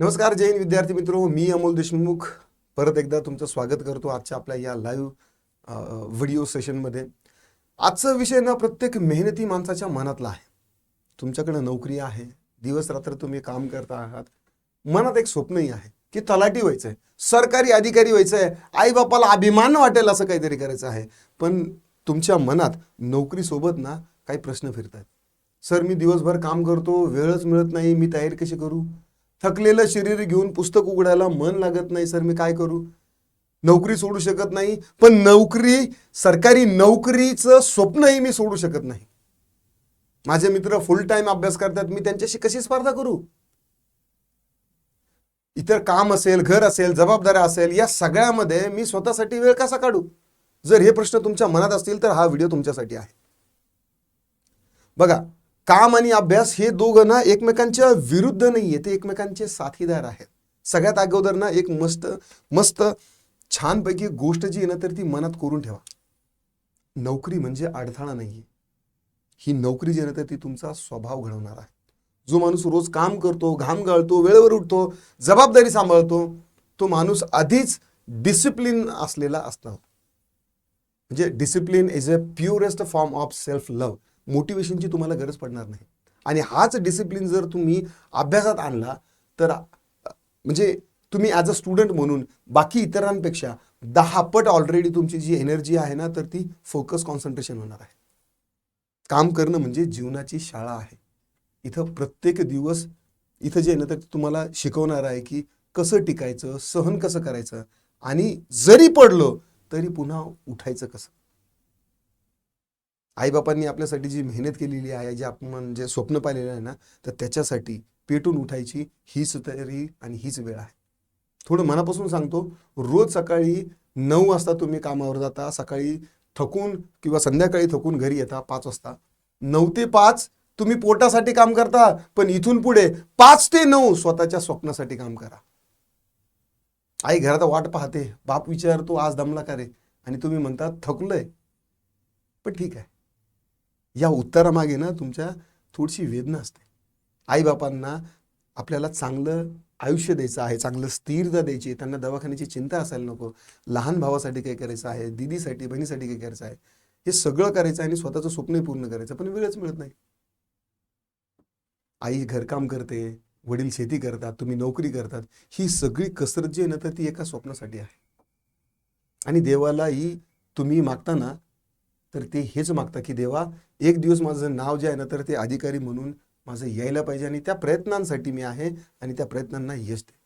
नमस्कार जैन विद्यार्थी मित्रो. मी अमोल देशमुख. परत एकदा तुमचं स्वागत करतो आजच्या आपल्या या लाईव्ह व्हिडिओ सेशनमध्ये आजचा विषय ना प्रत्येक मेहनती माणसाच्या मनातला आहे. तुमच्याकडे नोकरी आहे दिवस रात्र तुम्ही काम करता आहात. मनात एक स्वप्नही आहे की तलाठी व्हायचं आहे सरकारी अधिकारी व्हायचं आहे आईबापाला अभिमान वाटेल असं काहीतरी करायचं आहे. पण तुमच्या मनात नोकरीसोबत ना काही प्रश्न फिरतात सर मी दिवसभर काम करतो वेळच मिळत नाही मी तयारी कशी करू? थकलेलं शरीर घेऊन पुस्तक उघडायला मन लागत नाही सर मी काय करू? नोकरी सोडू शकत नाही पण नोकरी सरकारी नोकरीचं स्वप्नही मी सोडू शकत नाही. माझे मित्र फुल टाइम अभ्यास करतात मी त्यांच्याशी कशी स्पर्धा करू? इतर काम असेल घर असेल जबाबदाऱ्या असेल या सगळ्यामध्ये मी स्वतःसाठी वेळ कसा काढू? जर हे प्रश्न तुमच्या मनात असतील तर हा व्हिडिओ तुमच्यासाठी आहे. बघा काम आणि अभ्यास हे दोघं ना एकमेकांच्या विरुद्ध नाहीये ते एकमेकांचे साथीदार आहेत. सगळ्यात अगोदर ना एक मस्त मस्त छानपैकी गोष्ट जी आहे ना तर ती मनात करून ठेवा. नोकरी म्हणजे अडथळा नाहीये. ही नोकरी जी आहे ना तर ती तुमचा स्वभाव घडवणार आहे. जो माणूस रोज काम करतो घाम गाळतो वेळेवर उठतो जबाबदारी सांभाळतो तो माणूस आधीच डिसिप्लिन असलेला असतो. म्हणजे discipline is a purest form of self love मोटिवेशनची तुम्हाला गरज पडणार नाही. आणि हाच डिसिप्लिन जर तुम्ही अभ्यासात आणला तर म्हणजे तुम्ही ॲज अ स्टुडंट म्हणून बाकी इतरांपेक्षा दहा पट ऑलरेडी तुमची जी एनर्जी आहे ना तर ती फोकस कॉन्सन्ट्रेशन होणार आहे. काम करणं म्हणजे जीवनाची शाळा आहे. इथं प्रत्येक दिवस इथं जे आहे ना तर तुम्हाला शिकवणार आहे की कसं टिकायचं सहन कसं करायचं आणि जरी पडलो तरी पुन्हा उठायचं कसं? आईबापांनी आपल्यासाठी जी मेहनत केलेली आहे जे आपण जे स्वप्न पाहिलेलं आहे ना तर त्याच्यासाठी पेटून उठायची हीच तयारी आणि हीच वेळ आहे. थोडं मनापासून सांगतो रोज सकाळी नऊ वाजता तुम्ही कामावर जाता सकाळी थकून किंवा संध्याकाळी थकून घरी येता पाच वाजता. नऊ ते पाच तुम्ही पोटासाठी काम करता पण इथून पुढे पाच ते नऊ स्वतःच्या स्वप्नासाठी काम करा. आई घरात वाट पाहते बाप विचारतो आज दमला का रे? आणि तुम्ही म्हणता थकलोय. पण ठीक आहे. या उत्तरामागे ना तुमच्या थोडीशी वेदना असते. आईबापांना आपल्याला चांगलं आयुष्य द्यायचं आहे चांगलं स्थिरता द्यायची त्यांना दवाखान्याची चिंता असायला नको लहान भावासाठी काय करायचं आहे दिदीसाठी बहिणीसाठी काय करायचं आहे हे सगळं करायचं आणि स्वतःचं स्वप्नही पूर्ण करायचं पण वेळच मिळत नाही. आई घरकाम करते वडील शेती करतात तुम्ही नोकरी करतात ही सगळी कसरत जी आहे ना तर ती एका स्वप्नासाठी आहे. आणि देवालाही तुम्ही मागताना तर ते हेच मागता की देवा एक दिवस माझं नाव जे आहे ना तर ते अधिकारी म्हणून माझं यायला पाहिजे आणि त्या प्रयत्नांसाठी मी आहे आणि त्या प्रयत्नांना यश दे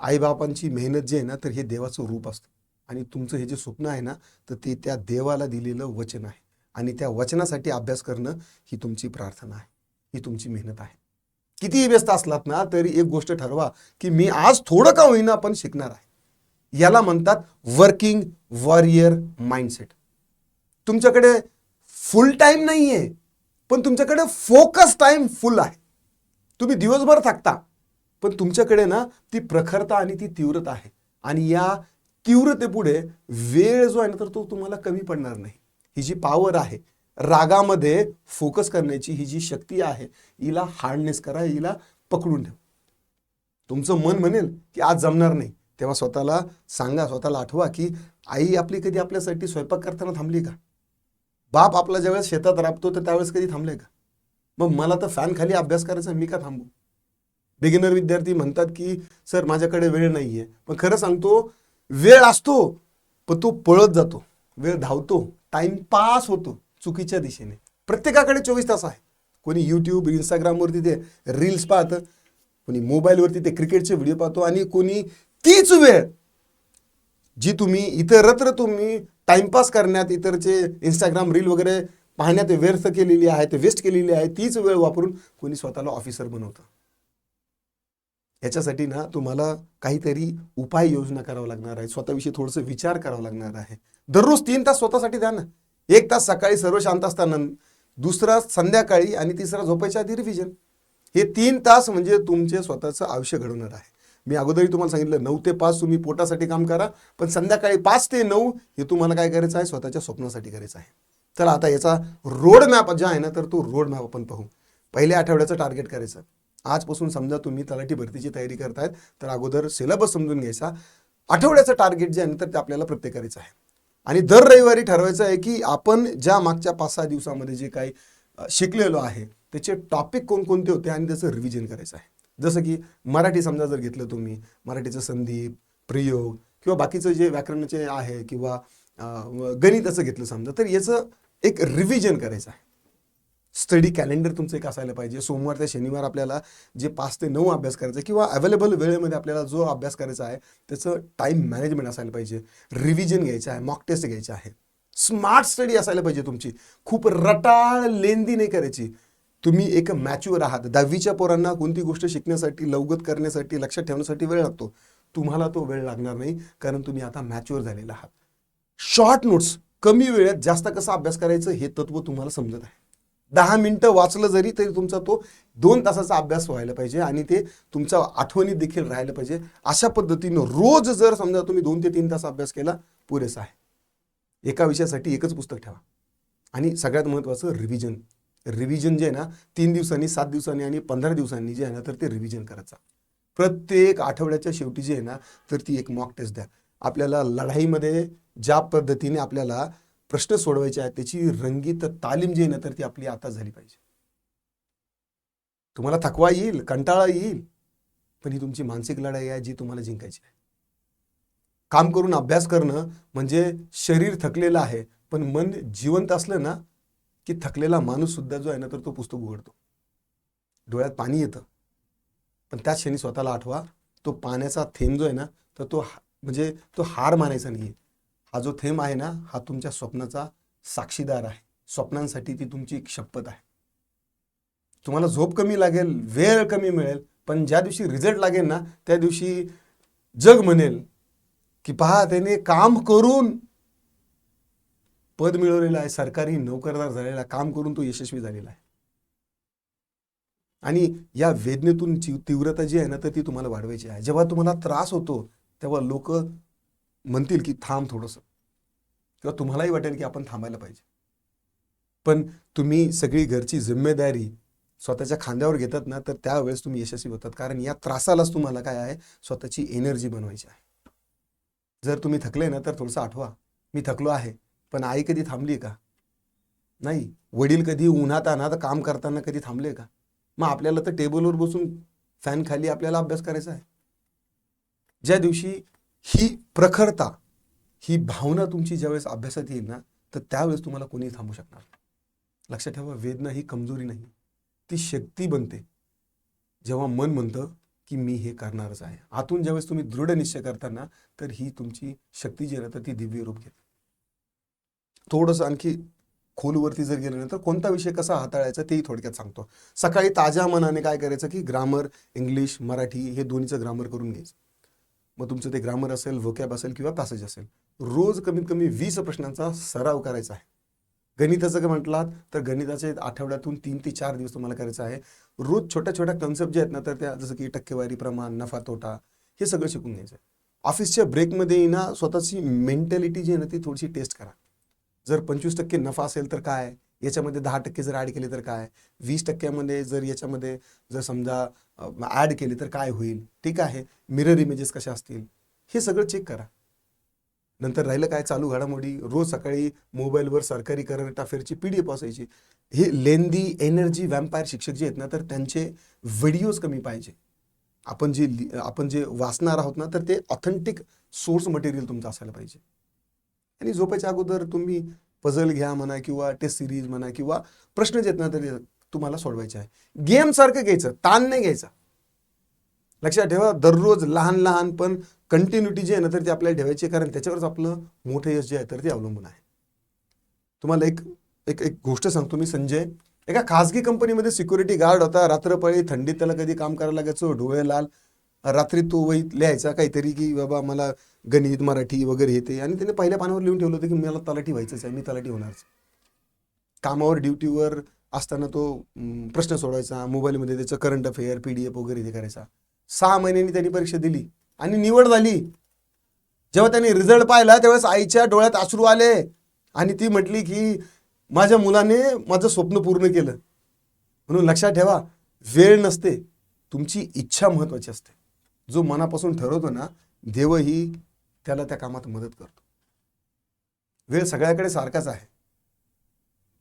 आईबापांची मेहनत जी आहे ना तर हे देवाचं रूप असतं. आणि तुमचं हे जे स्वप्न आहे ना तर ते त्या देवाला दिलेलं वचन आहे. आणि त्या वचनासाठी अभ्यास करणं ही तुमची प्रार्थना आहे. ही तुमची मेहनत आहे. कितीही व्यस्त असलात ना तरी एक गोष्ट ठरवा की मी आज थोडं का होईना पण शिकणार आहे. याला म्हणतात वर्किंग वॉरियर माइंडसेट तुमच्याकडे फुल टाईम नाही आहे पण तुमच्याकडे फोकस टाईम फुल आहे. तुम्ही दिवसभर थाकता पण तुमच्याकडे ना ती प्रखरता आणि ती तीव्रता आहे. आणि या तीव्रतेपुढे वेळ जो आहे ना तर तो तुम्हाला कमी पडणार नाही. ही जी पावर आहे रागामध्ये फोकस करण्याची ही जी शक्ती आहे हिला हार्डनेस करा हिला पकडून ठेवा. तुमचं मन म्हणेल की आज जमणार नाही. तेव्हा स्वतःला सांगा स्वतःला आठवा की आई आपली कधी आपल्यासाठी स्वयंपाक करताना थांबली का? बाप आपला ज्यावेळेस शेतात राबतो तर त्यावेळेस कधी थांबले का? मग मला तर फॅन खाली अभ्यास करायचा मी का थांबू? बिगिनर विद्यार्थी म्हणतात की सर माझ्याकडे वेळ नाही आहे पण खरं सांगतो वेळ असतो पण तो पळत जातो. वेळ धावतो टाइमपास होतो चुकीच्या दिशेने. प्रत्येकाकडे चोवीस तास आहे. कोणी यूट्यूब इंस्टाग्रामवरती ते रील्स पाहतं कोणी मोबाईलवरती ते क्रिकेटचे व्हिडिओ पाहतो आणि कोणी तीच वेळ जी तुम्ही इतरत्र तुम्ही टाइमपास करण्यात इतरचे इंस्टाग्राम रील वगैरे पाहण्यात व्यर्थ केलेली आहे ते वेस्ट केलेली आहे तीच वेळ वापरून कोणी स्वतःला ऑफिसर बनवतं. याच्यासाठी ना तुम्हाला काहीतरी उपाय योजना करावं लागणार आहे स्वतःविषयी थोडंसं विचार करावा लागणार आहे. दररोज तीन तास स्वतःसाठी द्या ना. एक तास सकाळी सर्व शांत असताना दुसरा संध्याकाळी आणि तिसरा झोपायच्या आधी रिव्हिजन हे तीन तास म्हणजे तुमचे स्वतःचं आयुष्य घडवणार आहे. मी अगोदरही तुम्हाला सांगितलं नऊ ते पाच तुम्ही पोटासाठी काम करा पण संध्याकाळी पाच ते नऊ हे तुम्हाला काय करायचं आहे? स्वतःच्या स्वप्नासाठी करायचं आहे. चला आता याचा रोड मॅप जो आहे ना तर तो रोड मॅप आपण पाहू. पहिल्या आठवड्याचं टार्गेट करायचं. आजपासून समजा तुम्ही तलाठी भरतीची तयारी करतायत तर अगोदर सिलेबस समजून घ्यायचा. आठवड्याचं टार्गेट जे आहे ना तर ते आपल्याला प्रत्येक करायचं आहे. आणि दर रविवारी ठरवायचं आहे की आपण ज्या मागच्या पाच सहा दिवसामध्ये जे काही शिकलेलो आहे त्याचे टॉपिक कोणकोणते होते आणि त्याचं रिव्हिजन करायचं आहे. जसं की मराठी समजा जर घेतलं तुम्ही मराठीचं संधी प्रयोग किंवा बाकीचं जे व्याकरणाचे आहे किंवा गणित गणिताचं घेतलं समजा तर याचं एक रिव्हिजन करायचं आहे. स्टडी कॅलेंडर तुमचं एक असायला पाहिजे. सोमवार ते शनिवार आपल्याला जे पाच ते नऊ अभ्यास करायचा आहे किंवा अवेलेबल वेळेमध्ये आपल्याला जो अभ्यास करायचा आहे त्याचं टाईम मॅनेजमेंट असायला पाहिजे. रिव्हिजन घ्यायचं आहे मॉक टेस्ट घ्यायचं आहे. स्मार्ट स्टडी असायला पाहिजे तुमची. खूप रटाळ लेंदी नाही करायची. तुम्ही एक मॅच्युअर आहात. दहावीच्या पोरांना कोणती गोष्ट शिकण्यासाठी लवगत करण्यासाठी लक्षात ठेवण्यासाठी वेळ लागतो? तुम्हाला तो वेळ लागणार नाही कारण तुम्ही आता मॅच्युअर झालेला आहात. शॉर्ट नोट्स कमी वेळेत जास्त कसा अभ्यास करायचं हे तत्व तुम्हाला समजत आहे. दहा मिनटं वाचलं जरी तरी तुमचा तो दोन तासाचा अभ्यास व्हायला पाहिजे आणि ते तुमच्या आठवणीत देखील राहायला पाहिजे. अशा पद्धतीनं रोज जर समजा तुम्ही दोन ते तीन तास अभ्यास केला पुरेसा आहे. एका विषयासाठी एकच पुस्तक ठेवा. आणि सगळ्यात महत्त्वाचं रिव्हिजन रिव्हिजन जे आहे ना तीन दिवसांनी सात दिवसांनी आणि पंधरा दिवसांनी जे आहे ना तर ते रिव्हिजन करायचं. प्रत्येक आठवड्याच्या शेवटी जे आहे ना तर ती एक मॉक टेस्ट द्या. आपल्याला लढाईमध्ये ज्या पद्धतीने आपल्याला प्रश्न सोडवायचे आहेत त्याची रंगीत तालीम जी आहे ना तर ती आपली आता झाली पाहिजे. तुम्हाला थकवा येईल कंटाळा येईल पण ही तुमची मानसिक लढाई आहे जी तुम्हाला जिंकायची आहे. काम करून अभ्यास करणं म्हणजे शरीर थकलेलं आहे पण मन जिवंत असलं ना की थकलेला माणूस सुद्धा जो आहे ना तर तो पुस्तक उघडतो. डोळ्यात पाणी येतं. पण त्या क्षणी स्वतःला आठवा तो पाण्याचा थेंब जो आहे ना तर तो म्हणजे तो हार मानायचा नाही हा जो थेंब आहे ना हा तुमच्या स्वप्नाचा साक्षीदार आहे. स्वप्नांसाठी ती तुमची एक शपथ आहे. तुम्हाला झोप कमी लागेल वेळ कमी मिळेल पण ज्या दिवशी रिझल्ट लागेल ना त्या दिवशी जग म्हणेल की पहा त्याने काम करून पद मिळवलेलं आहे सरकारी नोकरदार झालेला आहे, काम करून तो यशस्वी झालेला आहे. आणि या वेदनेतून तीव्रता जी आहे ना तर ती तुम्हाला वाढवायची आहे. जेव्हा तुम्हाला त्रास होतो तेव्हा लोक म्हणतील की थांब थोडंसं. किंवा तुम्हालाही वाटेल की आपण थांबायला पाहिजे. पण तुम्ही सगळी घरची जिम्मेदारी स्वतःच्या खांद्यावर घेतात ना तर त्यावेळेस तुम्ही यशस्वी होतात. कारण या त्रासालाच तुम्हाला काय आहे स्वतःची एनर्जी बनवायची आहे. जर तुम्ही थकले ना तर थोडंसं आठवा. मी थकलो आहे. पण आई कधी थांबली का? नाही. वडील कधी उन्हात अनात काम करताना कधी थांबले का? मग आपल्याला तर टेबलवर बसून फॅन खाली आपल्याला अभ्यास करायचा आहे. ज्या दिवशी ही प्रखरता ही भावना तुमची ज्यावेळेस अभ्यासात येईल ना तर त्यावेळेस तुम्हाला कोणी थांबू शकणार लक्षात ठेवा वेदना ही कमजोरी नाही. ती शक्ती बनते. जेव्हा मन म्हणतं की मी हे करणारच आहे. आतून ज्यावेळेस तुम्ही दृढ निश्चय करताना तर ही तुमची शक्ती जी आहे ना तर ती दिव्य रूप घेते. थोडंसं आणखी खोलवरती जर गेलं तर कोणता विषय कसा हाताळायचा तेही थोडक्यात सांगतो. सकाळी ताज्या मनाने काय करायचं की ग्रामर इंग्लिश मराठी हे दोन्हीचं ग्रामर करून घ्यायचं. मग तुमचं ते ग्रामर असेल व्होकॅब असेल किंवा पॅसेज असेल. रोज कमीत कमी वीस प्रश्नांचा सराव करायचा आहे. गणिताचं का म्हटलात तर गणिताचे आठवड्यातून तीन ते चार दिवस तुम्हाला करायचं आहे. रोज छोट्या छोट्या कन्सेप्ट जे आहेत ना तर त्या जसं की टक्केवारी प्रमाण नफा तोटा हे सगळं शिकून घ्यायचं आहे. ऑफिसच्या ब्रेकमध्ये ना स्वतःची मेंटॅलिटी जी आहे ना ती थोडीशी टेस्ट करा. जर पंचवीस टक्के नफा असेल तर काय? याच्यामध्ये दहा टक्के जर ॲड केले तर काय? वीस टक्क्यामध्ये जर याच्यामध्ये जर समजा ॲड केले तर काय होईल? ठीक आहे. मिरर इमेजेस कशा असतील? हे सगळं चेक करा. नंतर राहिलं काय? चालू घडामोडी. रोज सकाळी मोबाईलवर सरकारी करंट अफेअरची पी डी एफ असायची. हे लेंदी एनर्जी वॅम्पायर शिक्षक जे आहेत ना तर त्यांचे व्हिडिओज कमी पाहिजे. आपण जे लि- आपण जे वाचणार आहोत ना तर ते ऑथेंटिक सोर्स मटेरियल तुमचं असायला पाहिजे. आणि झोपायच्या अगोदर तुम्ही पझल घ्या म्हणा किंवा टेस्ट सिरीज म्हणा किंवा प्रश्न जे ना तरी तुम्हाला सोडवायचे आहे. गेम सारखं घ्यायचं ताण नाही घ्यायचा. लक्षात ठेवा दररोज लहान लहान पण कंटिन्युटी जी आहे ना तर ती आपल्याला ठेवायची कारण त्याच्यावरच आपलं मोठं यश जे आहे तर ते अवलंबून आहे. तुम्हाला एक एक एक गोष्ट सांगतो मी संजय. एका खासगी कंपनीमध्ये सिक्युरिटी गार्ड होता. रात्रपाळी थंडीत त्याला कधी काम करायला लागायचं डोळे लाल. रात्री तो वही लिहायचा काहीतरी की बाबा मला गणित मराठी वगैरे हे ते. आणि त्याने पहिल्या पानावर लिहून ठेवलं होतं की मला तलाठी व्हायचंच आहे मी तलाठी होणारच कामावर ड्युटीवर असताना तो प्रश्न सोडवायचा मोबाईलमध्ये त्याचं current affair P D F वगैरे ते करायचा. सहा महिन्यांनी त्यांनी परीक्षा दिली आणि निवड झाली. जेव्हा त्यांनी रिझल्ट पाहिला त्यावेळेस आईच्या डोळ्यात अश्रू आले. आणि ती म्हटली की माझ्या मुलाने माझं स्वप्न पूर्ण केलं. म्हणून लक्षात ठेवा वेळ नसते. तुमची इच्छा महत्त्वाची असते. जो मनापासून ठरवतो ना देवही त्याला त्या कामात मदत करतो. वेळ सगळ्याकडे सारखाच आहे.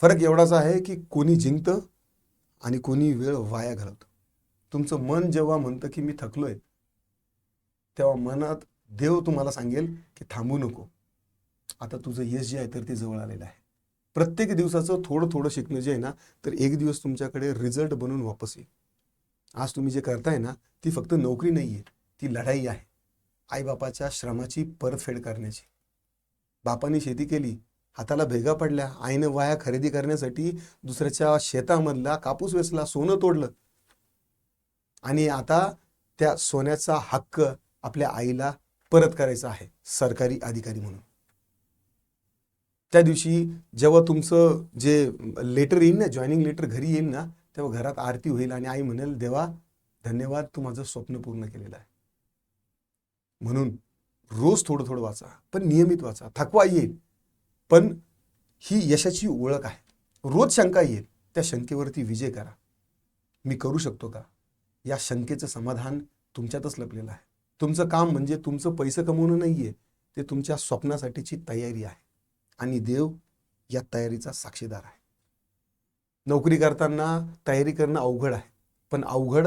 फरक एवढाच आहे की कोणी जिंकतं आणि कोणी वेळ वाया घालवतं. तुमचं मन जेव्हा म्हणतं की मी थकलोय तेव्हा मनात देव तुम्हाला सांगेल की थांबू नको. आता तुझं यश जे आहे तर ते जवळ आलेलं आहे. प्रत्येक दिवसाचं थोडं थोडं शिकणं जे आहे ना तर एक दिवस तुमच्याकडे रिझल्ट बनून वापस येईल. आज तुम्ही जे करताय ना ती फक्त नोकरी नाही आहे ती लढाई आहे. आईबापाच्या श्रमाची परतफेड करण्याची. बापाने शेती केली हाताला भेगा पडल्या आईनं वाया खरेदी करण्यासाठी दुसऱ्याच्या शेतामधला कापूस वेचला सोनं तोडलं. आणि आता त्या सोन्याचा हक्क आपल्या आईला परत करायचा आहे सरकारी अधिकारी म्हणून. त्या दिवशी जेव्हा तुमचं जे लेटर येईल ना जॉईनिंग लेटर घरी येईल ना तेव्हा घरात आरती होईल आणि आई म्हणेल देवा धन्यवाद तू माझं स्वप्न पूर्ण केलेलं आहे. म्हणून रोज थोडं थोडं वाचा पण नियमित वाचा. थकवा येईल पण ही यशाची ओळख आहे. रोज शंका येईल त्या शंकेवरती विजय करा. मी करू शकतो का? या शंकेचं समाधान तुमच्यातच लपलेलं आहे. तुमचं काम म्हणजे तुमचं पैसे कमवणं नाही आहे ते तुमच्या स्वप्नासाठीची तयारी आहे. आणि देव या तयारीचा साक्षीदार आहे. नोकरी करताना तयारी करणं अवघड आहे. पण अवघड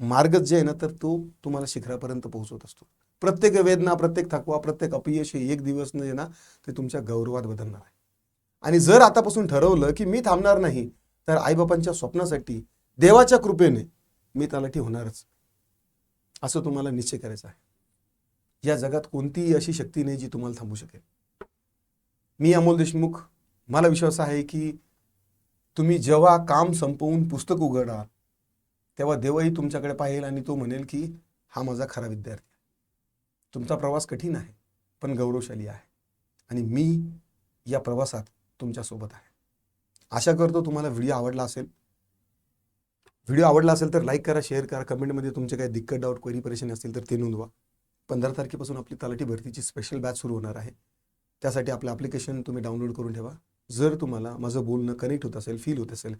मार्गच जे आहे ना तर तो तुम्हाला शिखरापर्यंत पोहोचवत असतो. प्रत्येक वेदना प्रत्येक थकवा प्रत्येक अपयश हे एक दिवस न ना ते तुमच्या गौरवात बदलणार आहे. आणि जर आतापासून ठरवलं की मी थांबणार नाही तर आईबापांच्या स्वप्नासाठी देवाच्या कृपेने मी तलाठी होणारच असं तुम्हाला निश्चय करायचं आहे. या जगात कोणतीही अशी शक्ती नाही जी तुम्हाला थांबू शकेल. मी अमोल देशमुख. मला विश्वास आहे की तुम्ही जेव्हा काम संपवून पुस्तक उघडाल तेव्हा देवही तुमच्याकडे पाहिल आणि तो म्हणेल की हा माझा खरा विद्यार्थी तुमचा प्रवास कठीण आहे पण गौरवशाली आहे. आणि मी या प्रवासात तुमच्यासोबत आहे. आशा करतो तुम्हाला व्हिडिओ आवडला असेल. व्हिडिओ आवडला असेल तर लाईक करा शेअर करा. कमेंटमध्ये तुमचे काही दिक्कत डाऊट क्वेरी परेशानी असतील तर ते नोंदवा. पंधरा तारखेपासून आपली तलाठी भरतीची स्पेशल बॅच सुरू होणार आहे. त्यासाठी आपलं ॲप्लिकेशन तुम्ही डाउनलोड करून ठेवा. जर तुम्हाला माझं बोलणं कनेक्ट होत असेल फील होत असेल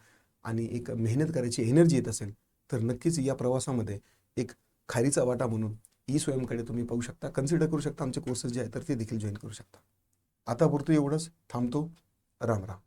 आणि एक मेहनत करायची एनर्जी येत असेल तर नक्कीच या प्रवासामध्ये एक खारीचा वाटा म्हणून ई स्वयंकडे तुम्ही पाहू शकता कन्सिडर करू शकता आमचे कोर्सेस जे आहेत तर ते देखील जॉईन करू शकता. आता पुरतं एवढंच. थांबतो. राम राम.